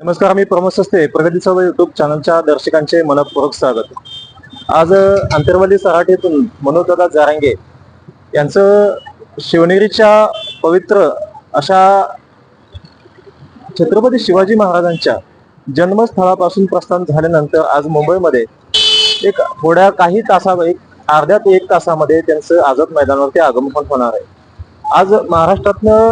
नमस्कार मी प्रमोद सस्ते प्रगती चळवळ युट्यूब चॅनलच्या दर्शकांचे मनपूर्वक स्वागत. आज आंतरवाली सराठीतून मनोजदादा जारांगे यांचं शिवनेरीच्या पवित्र अशा छत्रपती शिवाजी महाराजांच्या जन्मस्थळापासून प्रस्थान झाल्यानंतर आज मुंबईमध्ये एक थोड्या काही तासा एक अर्ध्या ते एक तासामध्ये त्यांचं आझाद मैदानावरती आगमन होणार आहे. आज महाराष्ट्रातनं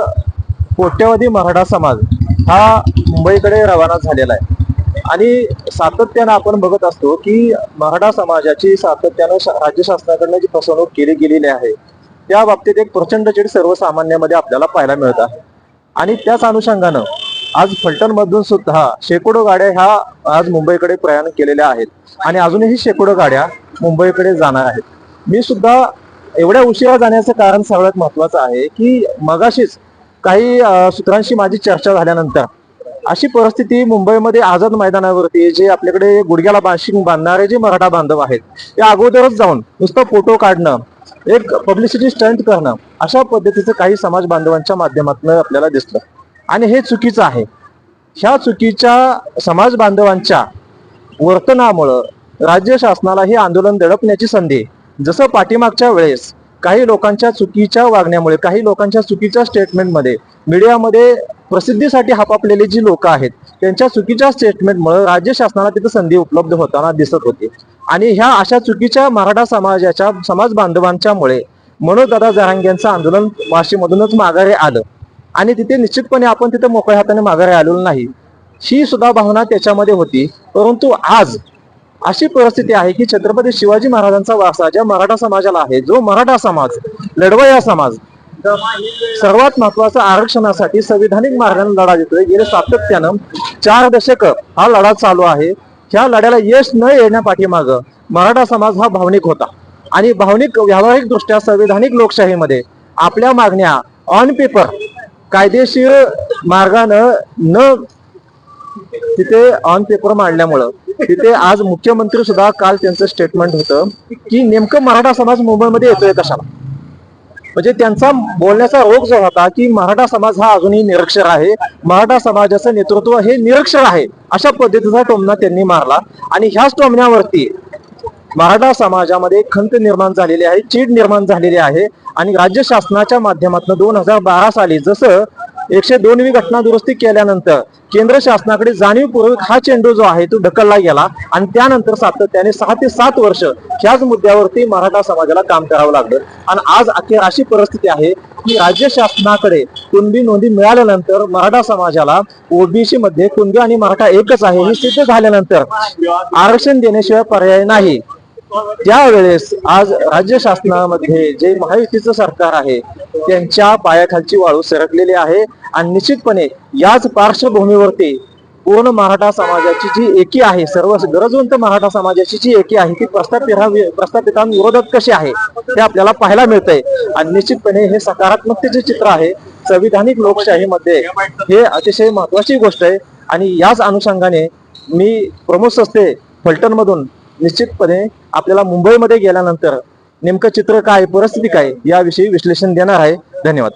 कोट्यवधी मराठा समाज हा मुंबईकडे रवाना झालेला आहे. आणि सातत्यानं आपण बघत असतो की मराठा समाजाची सातत्यानं शा- राज्य शासनाकडनं जी फसवणूक केली गेलेली आहे त्या बाबतीत एक प्रचंड चिड सर्वसामान्यामध्ये आपल्याला पाहायला मिळत आहे. आणि त्याच अनुषंगानं आज फलटणमधून सुद्धा शेकडो गाड्या ह्या आज मुंबईकडे प्रयाण केलेल्या आहेत. आणि अजूनही शेकडो गाड्या मुंबईकडे जाणार आहेत. मी सुद्धा एवढ्या उशिरा जाण्याचं कारण सगळ्यात महत्वाचं आहे की मगाशीच काही सूत्रांशी माझी चर्चा झाल्यानंतर अशी परिस्थिती मुंबईमध्ये आझाद मैदानावरती जे आपल्याकडे गुडघ्याला बाशिंग बांधणारे जे मराठा बांधव आहेत ते अगोदरच जाऊन नुसतं फोटो काढणं एक पब्लिसिटी स्टंट करणं अशा पद्धतीचं काही समाज बांधवांच्या माध्यमातून आपल्याला दिसलं. आणि हे चुकीचं आहे. ह्या चुकीच्या समाज बांधवांच्या वर्तनामुळं राज्य शासनाला हे आंदोलन दडपण्याची संधी जसं पाठीमागच्या वेळेस काही लोकांच्या चुकीच्या वागण्यामुळे काही लोकांच्या चुकीच्या स्टेटमेंटमध्ये मीडियामध्ये प्रसिद्धीसाठी हापापलेली जी लोक आहेत त्यांच्या चुकीच्या स्टेटमेंटमुळे राज्य शासनाला तिथं संधी उपलब्ध होताना दिसत होती. आणि ह्या अशा चुकीच्या मराठा समाजाच्या समाज बांधवांच्यामुळे मनोजदादा जरांग्यांचं आंदोलन वाशीमधूनच माघारे आलं. आणि तिथे निश्चितपणे आपण तिथे मोकळ्या हाताने माघारे आलेलो नाही. ही सुद्धा भावना त्याच्यामध्ये होती. परंतु आज अशी परिस्थिती आहे की छत्रपती शिवाजी महाराजांचा वारसा ज्या मराठा समाजाला आहे जो मराठा समाज लढवया समाज सर्वात महत्त्वाचा आरक्षणासाठी संविधानिक मार्गाने लढा देतोय. गेले सातत्यानं चार दशक हा लढा चालू आहे. ह्या लढ्याला यश न येण्यापाठीमाग मराठा समाज हा भावनिक होता. आणि भावनिक व्यावहारिक दृष्ट्या संविधानिक लोकशाहीमध्ये आपल्या मागण्या ऑन पेपर कायदेशीर मार्गानं न तिथे ऑन पेपर मांडल्यामुळं तिथे आज मुख्यमंत्री सुद्धा काल त्यांचं स्टेटमेंट होतं की नेमकं मराठा समाज मुंबईमध्ये येतोय कशाला? म्हणजे त्यांचा बोलण्याचा रोग जो होता की मराठा समाज हा अजूनही निरक्षर आहे. मराठा समाजाचं नेतृत्व हे निरक्षर आहे अशा पद्धतीचा टोमना त्यांनी मारला. आणि ह्याच टोमण्यावरती मराठा समाजामध्ये खंत निर्माण झालेली आहे चीड निर्माण झालेली आहे. आणि राज्य शासनाच्या माध्यमातून दोन हजार बारा साली जसं एकशे दोनवी घटना दुरुस्ती केल्यानंतर केंद्र शासनाकडे जाणीवपूर्वक हा चेंडू जो आहे तो ढकलला गेला आणि त्यानंतर सातत्याने सहा ते सात वर्ष ह्याच मुद्द्यावरती मराठा समाजाला काम करावं लागलं. आणि आज अखेर अशी परिस्थिती आहे की राज्य शासनाकडे कुणबी नोंदी मिळाल्यानंतर मराठा समाजाला ओबीसी मध्ये कुणबी आणि मराठा एकच आहे हे सिद्ध झाल्यानंतर आरक्षण देण्याशिवाय पर्याय नाही. त्यावेळेस आज राज्य शासनामध्ये जे महायुतीचं सरकार आहे त्यांच्या पायाखालची वाळू सरकलेली आहे आणि निश्चितपणे याच पार्श्वभूमीवरती पूर्ण मराठा समाजाची जी एकी आहे सर्व गरजवंत मराठा समाजाची जी एकी आहे ती प्रस्थापित प्रस्थापितांविरोधात कशी आहे हे आपल्याला पाहायला मिळतंय. आणि निश्चितपणे हे सकारात्मकतेचे चित्र आहे संविधानिक लोकशाहीमध्ये हे अतिशय महत्वाची गोष्ट आहे. आणि याच अनुषंगाने मी प्रमोद सस्ते फलटन मधून निश्चितपणे आपल्याला मुंबईमध्ये गेल्यानंतर नेमकं चित्र काय परिस्थिती काय याविषयी विश्लेषण देणार आहे. धन्यवाद.